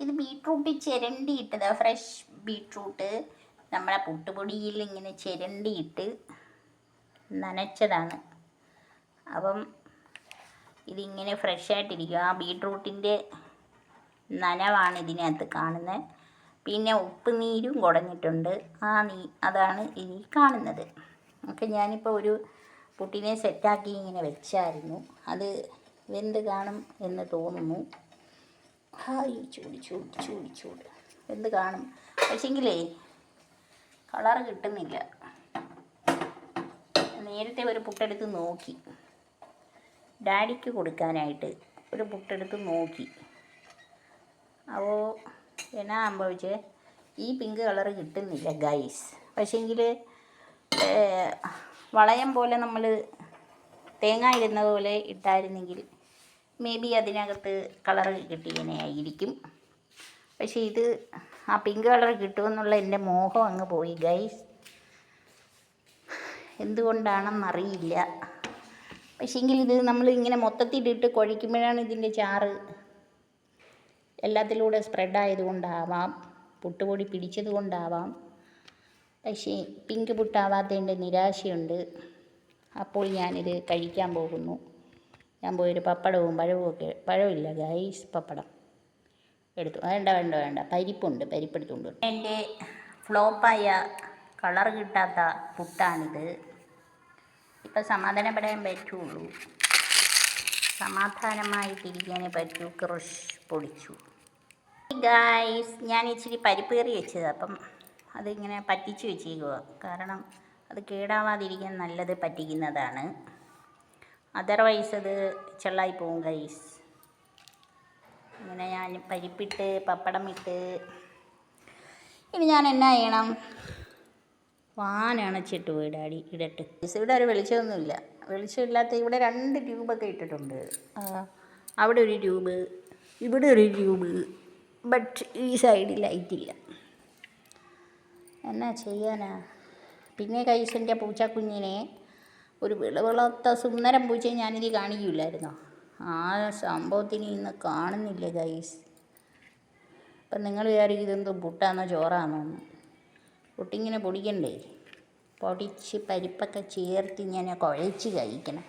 ഇത് beetroot ചിരണ്ടിയിട്ടത്. Fresh beetroot നമ്മളെ പുട്ടുപൊടിയിൽ ഇങ്ങനെ ചിരണ്ടിയിട്ട് നനച്ചതാണ്. അപ്പം ഇതിങ്ങനെ ഫ്രഷ് ആയിട്ടിരിക്കും. ആ ബീട്രൂട്ടിന്റെ നനവാണ് ഇതിനകത്ത് കാണുന്നത് പിന്നെ ഉപ്പ് നീരും കുടഞ്ഞിട്ടുണ്ട്. ആ നീ അതാണ് ഇനി കാണുന്നത്. അപ്പം ഞാനിപ്പോൾ ഒരു പുട്ടിനെ സെറ്റാക്കി ഇങ്ങനെ വെച്ചായിരുന്നു. അത് വെന്ത് കാണും എന്ന് തോന്നുന്നു. ഹായ് ചൂട് ചൂട് ചൂട് ചൂട്. എന്ത് കാണും? പക്ഷെങ്കിലേ കളർ കിട്ടുന്നില്ല. നേരത്തെ ഒരു പുട്ടെടുത്ത് നോക്കി. ഡാഡിക്ക് കൊടുക്കാനായിട്ട് ഒരു പുട്ടെടുത്ത് നോക്കി. അപ്പോൾ എന്നാ സംഭവിച്ചേ? ഈ പിങ്ക് കളർ കിട്ടുന്നില്ല ഗൈസ് പക്ഷേങ്കിൽ വളയം പോലെ നമ്മൾ തേങ്ങ ഇടുന്നത് പോലെ ഇട്ടായിരുന്നെങ്കിൽ മേ ബി അതിനകത്ത് കളറ് കിട്ടിയതിനായിരിക്കും പക്ഷേ ഇത് ആ പിങ്ക് കളർ കിട്ടുമെന്നുള്ള എന്റെ മോഹം അങ്ങ് പോയി ഗൈസ് എന്തുകൊണ്ടാണെന്നറിയില്ല. പക്ഷേങ്കിൽ ഇത് നമ്മൾ ഇങ്ങനെ മൊത്തത്തിലിട്ട് കുഴയ്ക്കുമ്പോഴാണ് ഇതിന്റെ ചാറ് എല്ലാത്തിലൂടെ സ്പ്രെഡ് ആയതുകൊണ്ടാവാം പുട്ടുപൊടി പിടിച്ചത് കൊണ്ടാവാം പക്ഷേ പിങ്ക് പുട്ടാവാത്തതിന്റെ നിരാശയുണ്ട്. അപ്പോൾ ഞാനിത് കഴിക്കാൻ പോകുന്നു. ഞാൻ പോയൊരു പപ്പടവും പഴവും ഒക്കെ പഴമില്ല ഗൈസ് പപ്പടം എടുത്തു. വേണ്ട വേണ്ട വേണ്ട. പരിപ്പുണ്ട് പരിപ്പെടുത്തുകൊണ്ട് എന്റെ ഫ്ലോപ്പായ കളർ കിട്ടാത്ത പുട്ടാണിത്. ഇപ്പം സമാധാനപ്പെടാൻ പറ്റുള്ളൂ. സമാധാനമായിട്ടിരിക്കാനേ പറ്റൂ. ക്രഷ് പൊടിച്ചു. ഗായ്സ് ഞാൻ ഇച്ചിരി പരിപ്പ് കയറി വെച്ചത്. അപ്പം അതിങ്ങനെ പറ്റിച്ച് വെച്ചേക്കുക കാരണം അത് കേടാവാതിരിക്കാൻ നല്ലത് പറ്റിക്കുന്നതാണ്. അതർവൈസ് അത് ചെള്ളായി പോവും ഗൈസ് ഇങ്ങനെ ഞാൻ പരിപ്പിട്ട് പപ്പടം ഇട്ട് ഇനി ഞാൻ എന്നാ ചെയ്യണം? വാനണച്ചിട്ട് പോയി ഡാഡി. ഇടട്ട്. ഇവിടെ ഒരു വെളിച്ചമൊന്നുമില്ല. വെളിച്ചമില്ലാത്ത ഇവിടെ രണ്ട് ട്യൂബൊക്കെ ഇട്ടിട്ടുണ്ട്. അവിടെ ഒരു ട്യൂബ് ഇവിടെ ഒരു ട്യൂബ് ബട്ട് ഈ സൈഡിൽ ലൈറ്റില്ല എന്നാ ചെയ്യാനാ? പിന്നെ കൈസിന്റെ പൂച്ചക്കുഞ്ഞിനെ ഒരു വിളവിളത്ത സുന്ദരം പൂച്ചയെ ഞാനിത് കാണിക്കില്ലായിരുന്നോ ആ സംഭവത്തിന് ഇന്ന് കാണുന്നില്ല ഗൈസ് അപ്പം നിങ്ങൾ വിചാരിക്കും ഇതെന്തോ പുട്ടാന്നോ ചോറാന്നോ പുട്ടിങ്ങനെ പൊടിക്കണ്ടേ? പൊടിച്ച് പരിപ്പൊക്കെ ചേർത്ത് ഞാൻ കുഴച്ച് കഴിക്കണം.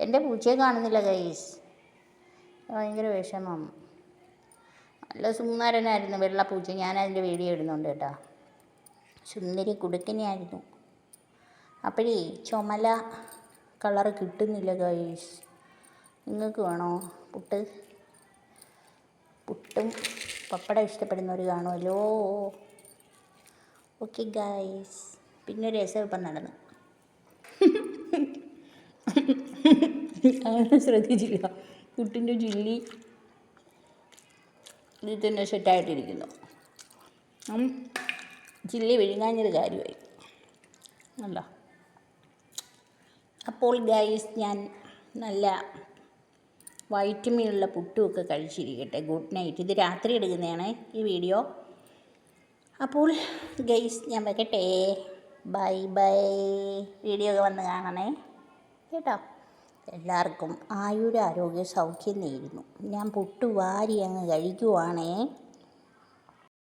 എന്റെ പൂച്ചയെ കാണുന്നില്ല ഗൈസ് ഭയങ്കര വിഷമം. നല്ല സുന്ദരനായിരുന്നു വെള്ളപ്പൂച്ച ഞാനതിന്റെ വീഡിയോ ഇടുന്നുണ്ട് കേട്ടോ. സുന്ദരി കുടുക്കനെയായിരുന്നു. അപ്പോഴേ ചുമല കളറ് കിട്ടുന്നില്ല ഗൈസ് നിങ്ങൾക്ക് വേണോ പുട്ട്? പുട്ടും പപ്പടം ഇഷ്ടപ്പെടുന്നവർ കാണുമല്ലോ. ഓക്കെ ഗൈസ് പിന്നെ ഒരു രസം ഇപ്പം നടന്നു. അങ്ങനെ ശ്രദ്ധിച്ചില്ല. പുട്ടിന്റെ ചില്ലി ഇതിൽ തന്നെ സെറ്റായിട്ടിരിക്കുന്നു ചില്ലി വിഴുങ്ങാഞ്ഞൊരു കാര്യമായി. അല്ല. അപ്പോൾ ഗൈസ് ഞാൻ നല്ല വൈറ്റമിനുള്ള പുട്ടുമൊക്കെ കഴിച്ചിരിക്കട്ടെ. ഗുഡ് നൈറ്റ് ഇത് രാത്രി എടുക്കുന്നതാണ് ഈ വീഡിയോ അപ്പോൾ ഗൈസ് ഞാൻ വെക്കട്ടെ. ബൈ ബൈ വീഡിയോ ഒക്കെ വന്ന് കാണണേ. കേട്ടോ? എല്ലാവർക്കും ആയുരാരോഗ്യ സൗഖ്യം നേരുന്നു. ഞാൻ പുട്ട് വാരി അങ്ങ് കഴിക്കുവാണേ.